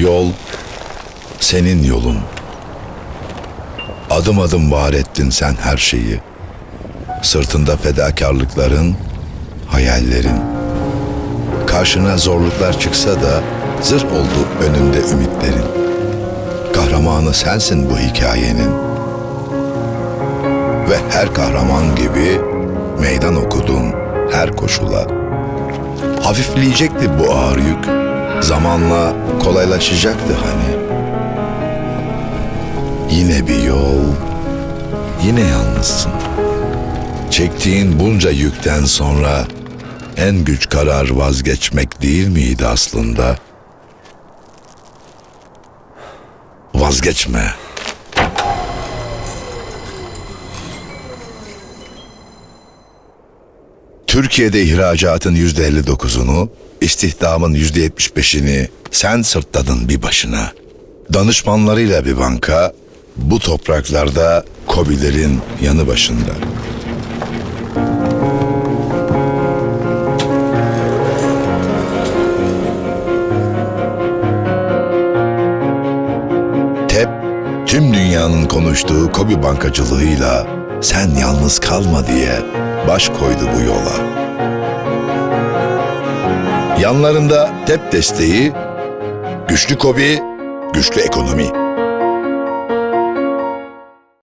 Yol senin yolun. Adım adım var ettin sen her şeyi. Sırtında fedakarlıkların, hayallerin. Karşına zorluklar çıksa da zırh oldu önünde ümitlerin. Kahramanı sensin bu hikayenin. Ve her kahraman gibi meydan okudun her koşula. Hafifleyecekti bu ağır yük. Zamanla kolaylaşacaktı hani. Yine bir yol, yine yalnızsın. Çektiğin bunca yükten sonra en güç karar vazgeçmek değil miydi aslında? Vazgeçme. Türkiye'de ihracatın yüzde 59'unu, istihdamın yüzde 75'ini sen sırtladın bir başına. Danışmanlarıyla bir banka bu topraklarda Kobilerin yanı başında. TEP tüm dünyanın konuştuğu Kobi bankacılığıyla sen yalnız kalma diye baş koydu bu yola. Yanlarında TEP desteği, güçlü Kobi, güçlü ekonomi.